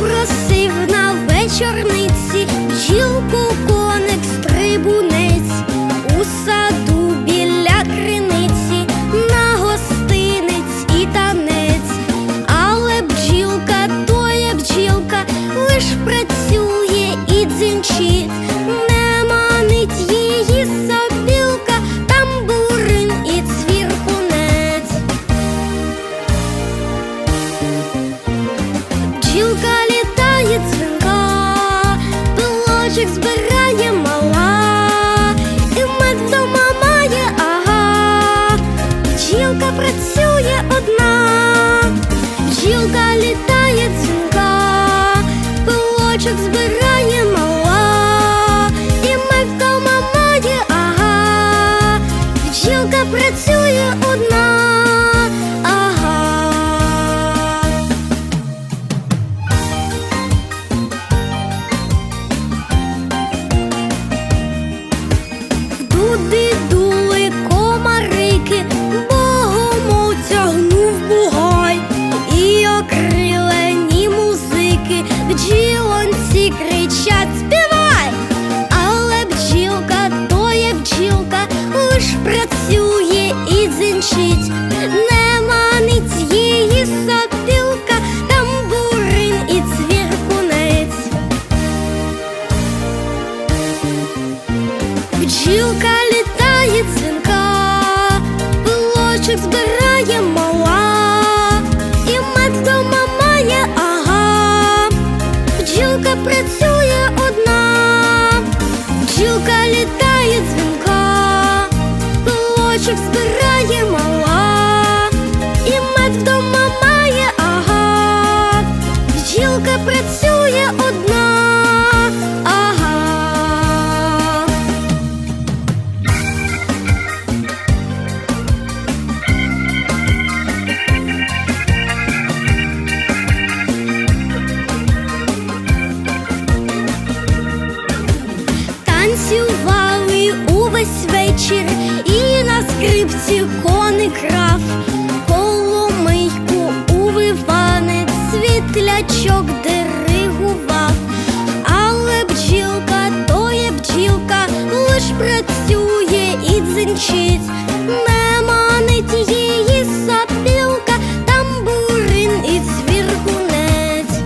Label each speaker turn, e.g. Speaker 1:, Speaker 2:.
Speaker 1: Запросив на вечорниці жілку пилочок збирає мала, і мед вдома має, ага, бджілка працює одна, бджілка літає дзвінка, пилочок збирає мала, і мед вдома має, ага, бджілка працює одна. Бджілонці кричать співай, але бджілка, то є бджілка, лиш працює бджілка працює скрипці коник грав, коломийку увиванець, світлячок диригував, але бджілка, то є бджілка, лиш працює і дзинчить, не манить її сопілка, тамбурин і цвіркунець.